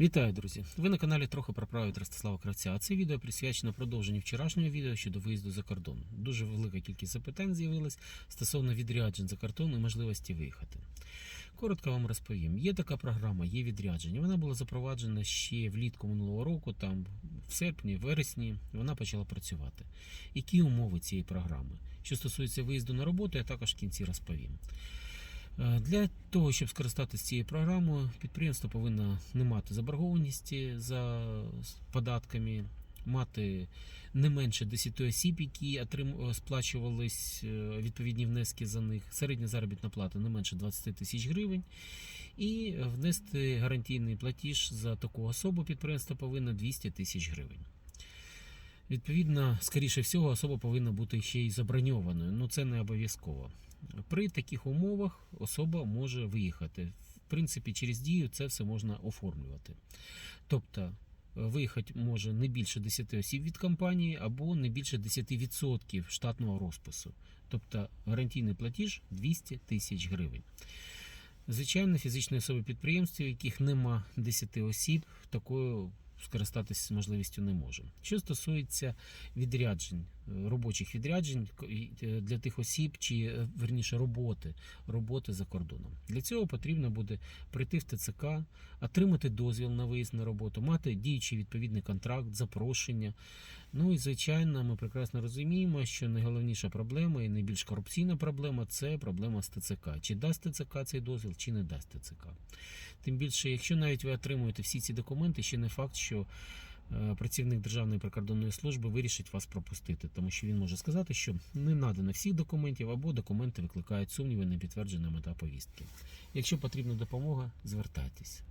Вітаю, друзі! Ви на каналі трохи про право від Ростислава Кравця. А це відео присвячено продовженню вчорашнього відео щодо виїзду за кордон. Дуже велика кількість запитань з'явилась стосовно відряджень за кордон і можливості виїхати. Коротко вам розповім. Є така програма, є відрядження. Вона була запроваджена ще влітку минулого року, там в серпні, вересні вона почала працювати. Які умови цієї програми? Що стосується виїзду на роботу, я також в кінці розповім. Е, Для того, щоб скористатися цією програмою, підприємство повинно не мати заборгованості за податками, мати не менше 10 осіб, які е, сплачувались е, відповідні внески за них. Середня заробітна плата не менше 20 тисяч гривень. І внести гарантійний платіж за таку особу підприємство повинно 200 тисяч гривень. Відповідно, скоріше всього, особа повинна бути ще й заброньованою. Ну це не обов'язково. При таких умовах особа може виїхати. В принципі, через дію це все можна оформлювати. Тобто, е, виїхати може не більше 10 осіб від компанії або не більше 10% штатного розпису. Тобто гарантійний платіж 200 тисяч гривень. Звичайно, фізичні особи підприємств, у яких нема 10 осіб, такою скористатися можливістю не можемо. Що стосується відряджень, робочих відряджень е, для тих осіб, чи е, верніше роботи, роботи за кордоном. Для цього потрібно буде прийти в ТЦК, отримати дозвіл на виїзд на роботу, мати діючий відповідний контракт, запрошення. Ну і звичайно, ми прекрасно розуміємо, що найголовніша проблема і найбільш корупційна проблема це проблема з ТЦК. Чи дасть ТЦК цей дозвіл, чи не дасть ТЦК. Тим більше, якщо навіть ви отримуєте всі ці документи, ще не факт, що працівник Державної прикордонної служби вирішить вас пропустити, тому що він може сказати, що не надано всіх документів або документи викликають сумніви, не підтверджена мета повістки. Якщо потрібна допомога, звертайтесь.